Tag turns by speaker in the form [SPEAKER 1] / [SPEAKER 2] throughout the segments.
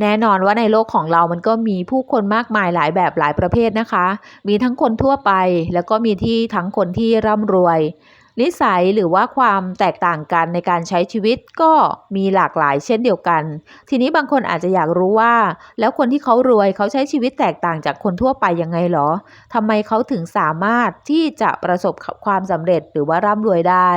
[SPEAKER 1] แน่นอนว่าในโลกของเรามันก็มีผู้คนมากมายหลายแบบหลายประเภทนะคะ มีทั้งคนทั่วไป แล้วก็มีที่ทั้งคนที่ร่ำรวย นิสัยหรือว่าความแตกต่างกันในการใช้ชีวิตก็มีหลากหลายเช่นเดียวกัน ทีนี้บางคนอาจจะอยากรู้ว่า แล้วคนที่เขารวยเขาใช้ชีวิตแตกต่างจากคนทั่วไปยังไงหรอทำไมเขาถึงสามารถที่จะประสบความสำเร็จหรือว่าร่ำรวยได้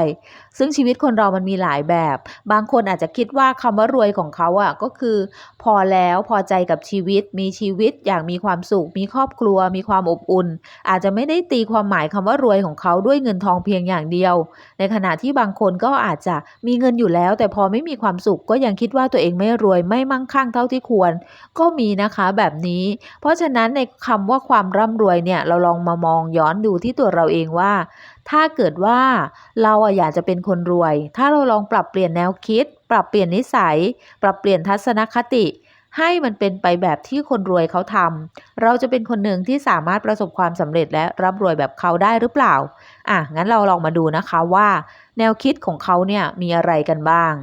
[SPEAKER 1] ซึ่งชีวิตคนเรามันมีหลายแบบ บางคนอาจจะคิดว่าคำว่ารวยของเขาอะก็คือ พอแล้วพอใจกับชีวิต มีชีวิตอย่างมีความสุข มีครอบครัว มีความอบอุ่น อาจจะไม่ได้ตีความหมายคำว่ารวยของเขาด้วยเงินทองเพียงอย่างเดียว ในขณะที่บางคนก็อาจจะมีเงินอยู่แล้ว แต่พอไม่มีความสุขก็ยังคิดว่าตัวเองไม่รวยไม่มั่งคั่งเท่าที่ควร ก็มีนะคะแบบนี้ เพราะฉะนั้นในคำว่าความร่ำรวยเนี่ยเราลองมามองย้อนดูที่ตัวเราเองว่า ถ้าเกิดว่าเราอยากจะเป็นคนรวย ถ้าเราลองปรับเปลี่ยนแนวคิด ปรับเปลี่ยนนิสัย ปรับเปลี่ยนทัศนคติ ให้มันเป็นไปแบบที่คนรวยเขาทำเราจะเป็นคนหนึ่งที่สามารถประสบความสำเร็จและร่ำรวยแบบเขาได้หรือเปล่า อะ งั้นเราลองมาดูนะคะว่า แนวคิดของเขาเนี่ยมีอะไรกันบ้าง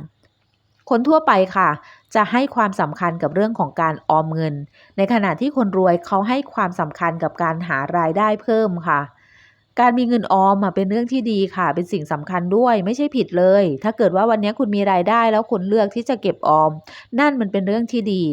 [SPEAKER 1] คนทั่วไปค่ะจะให้ความสำคัญกับเรื่องของการออมเงิน ในขณะที่คนรวยเขาให้ความสำคัญกับการหารายได้เพิ่มค่ะ การมีเงินออมอะเป็นเรื่องที่ดีค่ะ เป็นสิ่งสำคัญด้วยไม่ใช่ผิดเลย ถ้าเกิดว่าวันนี้คุณมีรายได้แล้วคุณเลือกที่จะเก็บออม นั่นมันเป็นเรื่องที่ดี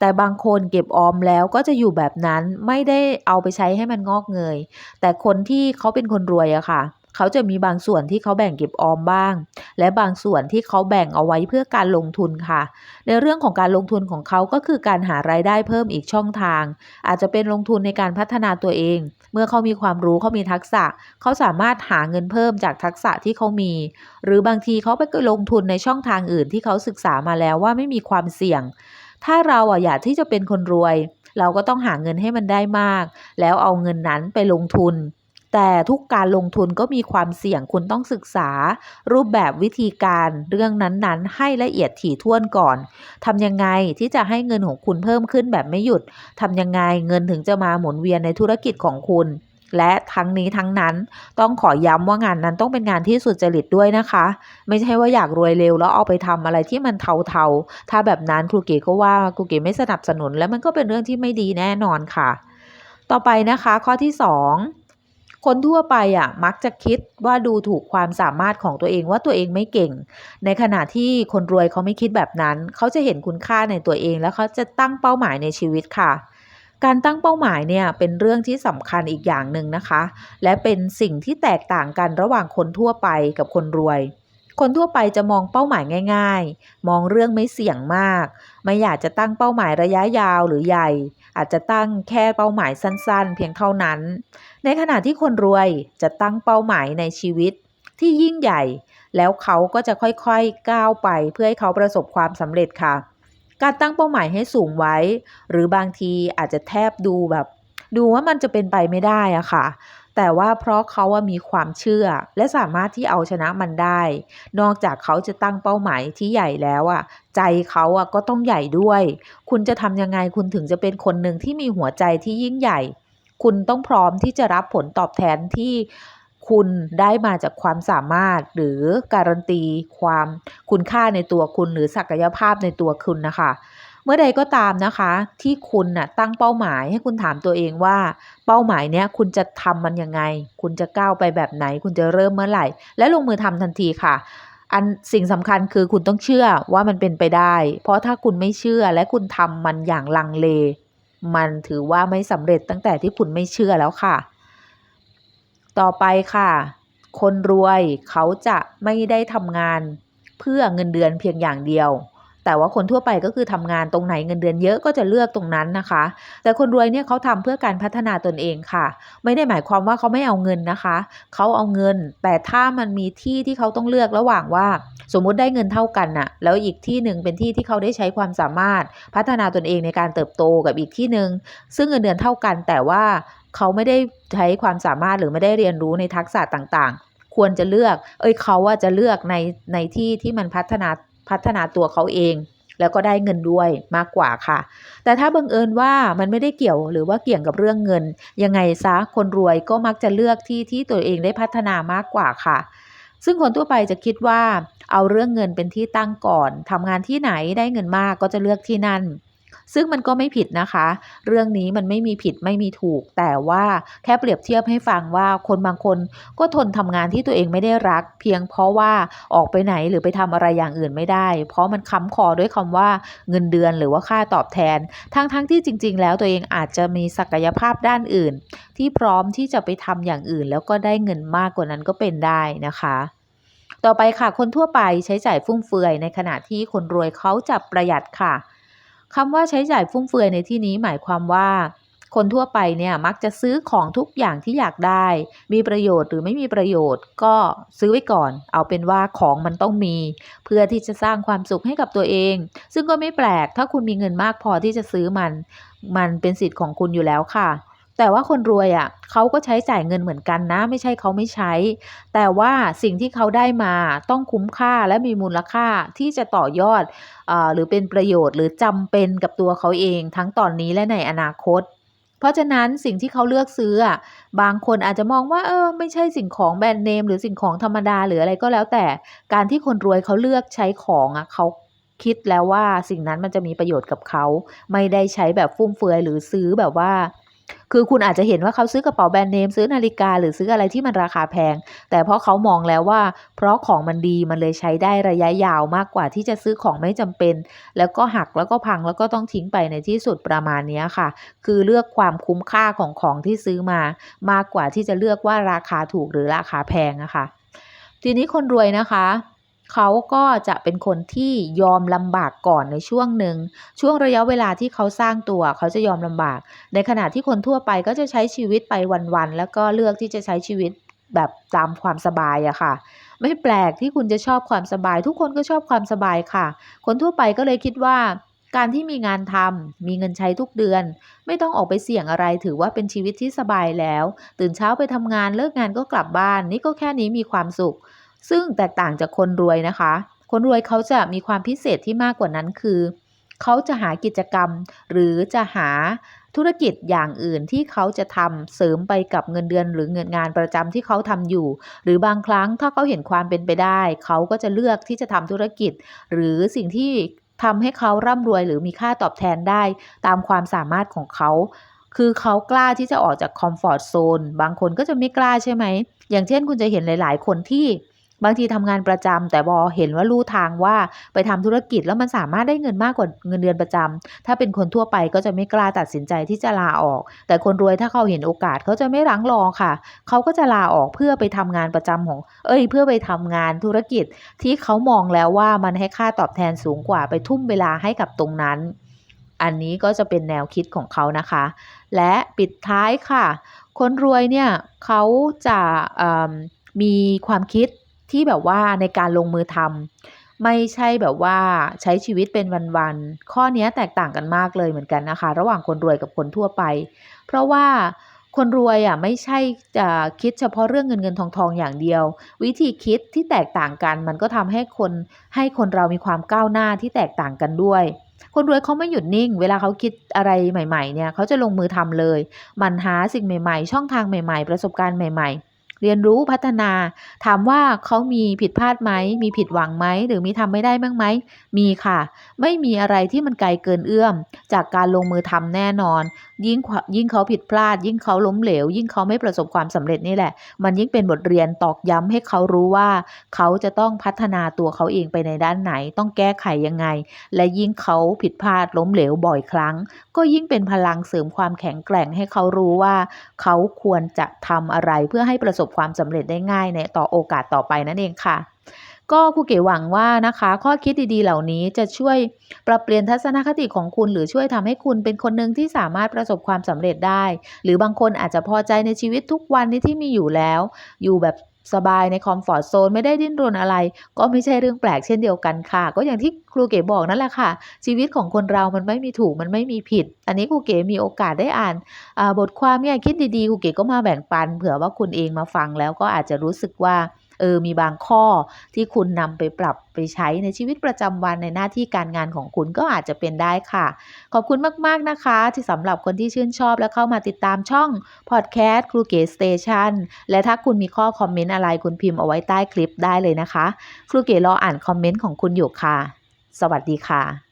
[SPEAKER 1] แต่บางคนเก็บออมแล้วก็จะอยู่แบบนั้นไม่ได้เอาไปใช้ให้มันงอกเงย แต่คนที่เขาเป็นคนรวยอะค่ะ เขาจะมีบางส่วนที่เขาแบ่งเก็บออมบ้าง และบางส่วนที่เขาแบ่งเอาไว้เพื่อการลงทุนค่ะ ในเรื่องของการลงทุนของเขาก็คือการหารายได้เพิ่มอีกช่องทาง อาจจะเป็นลงทุนในการพัฒนาตัวเอง เมื่อเขามีความรู้เขามีทักษะ เขาสามารถหาเงินเพิ่มจากทักษะที่เขามี หรือบางทีเขาไปลงทุนในช่องทางอื่นที่เขาศึกษามาแล้วว่าไม่มีความเสี่ยง ถ้าเราอะอยากที่จะเป็นคนรวย เราก็ต้องหาเงินให้มันได้มาก แล้วเอาเงินนั้นไปลงทุน แต่ทุกการลงทุนก็มีความเสี่ยงคุณต้องศึกษา รูปแบบวิธีการเรื่องนั้นๆ ให้ละเอียดถี่ถ้วนก่อนทำยังไงที่จะให้เงินของคุณเพิ่มขึ้นแบบไม่หยุดทำยังไงเงินถึงจะมาหมุนเวียนในธุรกิจของคุณ และทั้งนี้ทั้งนั้นต้องขอย้ำว่างานนั้นต้องเป็นงานที่สุจริตด้วยนะคะ ไม่ใช่ว่าอยากรวยเร็วแล้วเอาไปทำอะไรที่มันเทาๆ ถ้าแบบนั้นครูเก๋ก็ว่าครูเก๋ไม่สนับสนุน และมันก็เป็นเรื่องที่ไม่ดีแน่นอนค่ะ ต่อไปนะคะ ข้อที่ 2 คนทั่วไปอะมักจะคิดว่าดูถูกความสามารถของตัวเองว่าตัวเองไม่เก่ง ในขณะที่คนรวยเขาไม่คิดแบบนั้น เขาจะเห็นคุณค่าในตัวเอง แล้วเขาจะตั้งเป้าหมายในชีวิตค่ะการตั้งเป้าหมายเนี่ยเป็นเรื่องที่สำคัญอีกอย่างหนึ่งนะคะ และเป็นสิ่งที่แตกต่างกันระหว่างคนทั่วไปกับคนรวย คนทั่วไปจะมองเป้าหมายง่าย ๆ มองเรื่องไม่เสี่ยงมาก ไม่อยากจะตั้งเป้าหมายระยะยาวหรือใหญ่ อาจจะตั้งแค่เป้าหมายสั้นๆ เพียงเท่านั้น ในขณะที่คนรวยจะตั้งเป้าหมายในชีวิตที่ยิ่งใหญ่ แล้วเขาก็จะค่อยๆก้าวไปเพื่อให้เขาประสบความสำเร็จค่ะ การตั้งเป้าหมายให้สูงไว้ หรือบางทีอาจจะแทบดูแบบ ดูว่ามันจะเป็นไปไม่ได้อะค่ะ แต่ว่าเพราะเขาามีความเชื่อ และสามารถที่เอาชนะมันได้ นอกจากเขาจะตั้งเป้าหมายที่ใหญ่แล้วอะ ใจเขาอะก็ต้องใหญ่ด้วย คุณจะทำยังไงคุณถึงจะเป็นคนหนึ่งที่มีหัวใจที่ยิ่งใหญ่ คุณต้องพร้อมที่จะรับผลตอบแทนที่คุณได้มาจากความสามารถหรือการันตีความคุณค่าในตัวคุณหรือศักยภาพในตัวคุณนะคะ เมื่อใดก็ตามนะคะ ที่คุณน่ะตั้งเป้าหมายให้คุณถามตัวเองว่า เป้าหมายเนี้ยคุณจะทำมันยังไง คุณจะก้าวไปแบบไหน คุณจะเริ่มเมื่อไหร่ และลงมือทำทันทีค่ะ อันสิ่งสำคัญคือคุณต้องเชื่อว่ามันเป็นไปได้ เพราะถ้าคุณไม่เชื่อและคุณทำมันอย่างลังเล มันถือว่าไม่สำเร็จตั้งแต่ที่คุณไม่เชื่อแล้วค่ะ ต่อไปค่ะ คนรวยเขาจะไม่ได้ทำงานเพื่อเงินเดือนเพียงอย่างเดียว แต่ว่าคนทั่วไปก็คือทำงานตรงไหนเงินเดือนเยอะก็จะเลือกตรงนั้นนะคะ แต่คนรวยเนี่ยเขาทำเพื่อการพัฒนาตนเองค่ะ ไม่ได้หมายความว่าเขาไม่เอาเงินนะคะ เขาเอาเงิน แต่ถ้ามันมีที่ที่เขาต้องเลือกระหว่างว่า สมมุติได้เงินเท่ากันน่ะ แล้วอีกที่หนึ่งเป็นที่ที่เขาได้ใช้ความสามารถพัฒนาตนเองในการเติบโตกับอีกที่หนึ่งซึ่งเงินเดือนเท่ากัน แต่ว่าเขาไม่ได้ใช้ความสามารถหรือไม่ได้เรียนรู้ในทักษะต่างๆ ควรจะเลือก เอ้ยเขาว่าจะเลือกในในที่ที่มันพัฒนา พัฒนาตัวเขาเอง แล้วก็ได้เงินด้วยมากกว่าค่ะ แต่ถ้าบังเอิญว่ามันไม่ได้เกี่ยวหรือว่าเกี่ยงกับเรื่องเงิน ยังไงซะคนรวยก็มักจะเลือกที่ที่ตัวเองได้พัฒนามากกว่าค่ะ ซึ่งคนทั่วไปจะคิดว่าเอาเรื่องเงินเป็นที่ตั้งก่อนทำงานที่ไหนได้เงินมากก็จะเลือกที่นั่น ซึ่งมันก็ไม่ผิดนะคะ เรื่องนี้มันไม่มีผิดไม่มีถูก แต่ว่าแค่เปรียบเทียบให้ฟังว่าคนบางคนก็ทนทำงานที่ตัวเองไม่ได้รัก เพียงเพราะว่าออกไปไหนหรือไปทำอะไรอย่างอื่นไม่ได้ เพราะมันค้ำคอด้วยคำว่าเงินเดือนหรือว่าค่าตอบแทน ทั้งๆทที่จริง ๆ แล้วตัวเองอาจจะมีศักยภาพด้านอื่น ที่พร้อมที่จะไปทำอย่างอื่น แล้วก็ได้เงินมากกว่านั้นก็เป็นได้นะคะต่อไปค่ะ คนทั่วไปใช้จ่ายฟุ่มเฟือยในขณะที่คนรวยเขาจะประหยัดค่ะ คำว่าใช้จ่ายฟุ่มเฟือยในที่นี้หมายความว่าคนทั่วไปเนี่ยมักจะซื้อของทุกอย่างที่อยากได้ มีประโยชน์หรือไม่มีประโยชน์ ก็ซื้อไว้ก่อน เอาเป็นว่าของมันต้องมี เพื่อที่จะสร้างความสุขให้กับตัวเอง ซึ่งก็ไม่แปลกถ้าคุณมีเงินมากพอที่จะซื้อมัน มันเป็นสิทธิ์ของคุณอยู่แล้วค่ะ แต่ว่าคนรวยอะ่ะเขาก็ใช้จ่ายเงินเหมือนกันนะ ไม่ใช่เขาไม่ใช้ แต่ว่าสิ่งที่เขาได้มาต้องคุ้มค่าและมีมูลค่าที่จะต่อยอดอหรือเป็นประโยชน์ หรือจำเป็นกับตัวเขาเอง ทั้งตอนนี้และในอนาคตเพราะฉะนั้นสิ่งที่เขาเลือกซื้ออะบางคนอาจจะมองว่าเออไม่ใช่สิ่งของแบรนด์เนมหรือสิ่งของธรรมดาหรืออะไรก็แล้วแต่การที่คนรวยเขาเลือกใช้ของอะเขาคิดแล้วว่าสิ่งนั้นมันจะมีประโยชน์กับเขา ไม่ได้ใช้แบบฟุ่มเฟือยหรือซื้อแบบว่า คือคุณอาจจะเห็นว่าเขาซื้อกระเป๋าแบรนด์เนมซื้อนาฬิกาหรือซื้ออะไรที่มันราคาแพง แต่เพราะเขามองแล้วว่า เพราะของมันดีมันเลยใช้ได้ระยะยาวมากกว่าที่จะซื้อของไม่จำเป็น แล้วก็หักแล้วก็พังแล้วก็ต้องทิ้งไปในที่สุดประมาณนี้ค่ะ คือเลือกความคุ้มค่าของของที่ซื้อมา มากกว่าที่จะเลือกว่าราคาถูกหรือราคาแพงอะคะทีนี้คนรวยนะคะ เขาก็จะเป็นคนที่ยอมลำบากก่อนในช่วงหนึ่ง ช่วงระยะเวลาที่เขาสร้างตัว เขาจะยอมลำบาก ในขณะที่คนทั่วไปก็จะใช้ชีวิตไปวันๆ แล้วก็เลือกที่จะใช้ชีวิตแบบตามความสบายอะค่ะ ไม่แปลกที่คุณจะชอบความสบาย ทุกคนก็ชอบความสบายค่ะ คนทั่วไปก็เลยคิดว่า การที่มีงานทำมีเงินใช้ทุกเดือน ไม่ต้องออกไปเสี่ยงอะไรถือว่าเป็นชีวิตที่สบายแล้ว ตื่นเช้าไปทำงานเลิกงานก็กลับบ้าน นี่ก็แค่นี้มีความสุข ซึ่งแตกต่างจากคนรวยนะคะ คนรวยเขาจะมีความพิเศษที่มากกว่านั้นคือ เขาจะหากิจกรรม หรือจะหาธุรกิจอย่างอื่นที่เขาจะทำเสริมไปกับเงินเดือนหรือเงินงานประจำที่เขาทำอยู่ หรือบางครั้งถ้าเขาเห็นความเป็นไปได้ เขาก็จะเลือกที่จะทำธุรกิจ หรือสิ่งที่ทำให้เขาร่ำรวยหรือมีค่าตอบแทนได้ ตามความสามารถของเขา คือเขากล้าที่จะออกจากคอมฟอร์ทโซนบางคนก็จะไม่กล้าใช่ไหม อย่างเช่นคุณจะเห็นหลาย ๆ คนที่ บางทีทำงานประจำแต่บอเห็นว่าลู่ทางว่าไปทำธุรกิจแล้วมันสามารถได้เงินมากกว่าเงินเดือนประจำถ้าเป็นคนทั่วไปก็จะไม่กล้าตัดสินใจที่จะลาออก แต่คนรวยถ้าเขาเห็นโอกาสเขาจะไม่รั้งรอค่ะ เขาก็จะลาออกเพื่อไปทำงานประจำของ เอ้ย เพื่อไปทำงานธุรกิจที่เขามองแล้วว่ามันให้ค่าตอบแทนสูงกว่าไปทุ่มเวลาให้กับตรงนั้น อันนี้ก็จะเป็นแนวคิดของเขานะคะ และปิดท้ายค่ะ คนรวยเนี่ยเขาจะมีความคิด ที่แบบว่าในการลงมือทำไม่ใช่แบบว่าใช้ชีวิตเป็นวันๆข้อนี้แตกต่างกันมากเลยเหมือนกันนะคะ ระหว่างคนรวยกับคนทั่วไป เพราะว่าคนรวยอะไม่ใช่จะคิดเฉพาะเรื่องเงินเงินทองทองอย่างเดียว วิธีคิดที่แตกต่างกัน มันก็ทำให้คนให้คนเรามีความก้าวหน้าที่แตกต่างกันด้วย คนรวยเขาไม่หยุดนิ่ง เวลาเขาคิดอะไรใหม่ ๆ เนี่ยเขาจะลงมือทำเลย มันหาสิ่งใหม่ ๆ ช่องทางใหม่ ๆ ประสบการณ์ใหม่ ๆ เรียนรู้พัฒนา ถามว่าเขามีผิดพลาดไหม มีผิดหวังไหม หรือมีทำไม่ได้บ้างไหม มีค่ะ ไม่มีอะไรที่มันไกลเกินเอื้อม จากการลงมือทำแน่นอน ยิ่งยิ่งเขาผิดพลาด ยิ่งเขาล้มเหลว ยิ่งเขาไม่ประสบความสำเร็จนี่แหละ มันยิ่งเป็นบทเรียนตอกย้ำให้เขารู้ว่า เขาจะต้องพัฒนาตัวเขาเองไปในด้านไหน ต้องแก้ไขยังไง และยิ่งเขาผิดพลาดล้มเหลวบ่อยครั้ง ก็ยิ่งเป็นพลังเสริมความแข็งแกร่งให้เขารู้ว่า เขาควรจะทำอะไรเพื่อให้ประสบความสำเร็จได้ง่ายในต่อโอกาสต่อไปนั่นเองค่ะ ก็ครูเก๋หวังว่านะคะ ข้อคิดดีๆเหล่านี้จะช่วยปรับเปลี่ยนทัศนคติของคุณ หรือช่วยทำให้คุณเป็นคนหนึ่งที่สามารถประสบความสำเร็จได้ หรือบางคนอาจจะพอใจในชีวิตทุกวันนี้ที่มีอยู่แล้ว อยู่แบบ สบายในคอมฟอร์ทโซนไม่ได้ดิ้นรนอะไร ก็ไม่ใช่เรื่องแปลกเช่นเดียวกันค่ะ ก็อย่างที่ครูเก๋บอกนั่นแหละค่ะ ชีวิตของคนเรามันไม่มีถูกมันไม่มีผิด อันนี้ครูเก๋มีโอกาสได้อ่านบทความเนี่ยคิดดีๆครูเก๋ก็มาแบ่งปัน เผื่อว่าคุณเองมาฟังแล้วก็อาจจะรู้สึกว่า เออมีบางข้อที่คุณนำไปปรับไปใช้ในชีวิตประจำวันในหน้าที่การงานของคุณก็อาจจะเป็นได้ค่ะ ขอบคุณมาก ๆ นะคะ ที่สำหรับคนที่ชื่นชอบและเข้ามาติดตามช่องพอดแคสต์ครูเก๋สเตชันและถ้าคุณมีข้อคอมเมนต์อะไรคุณพิมพ์เอาไว้ใต้คลิปได้เลยนะคะ ครูเก๋รออ่านคอมเมนต์ของคุณอยู่ค่ะ สวัสดีค่ะ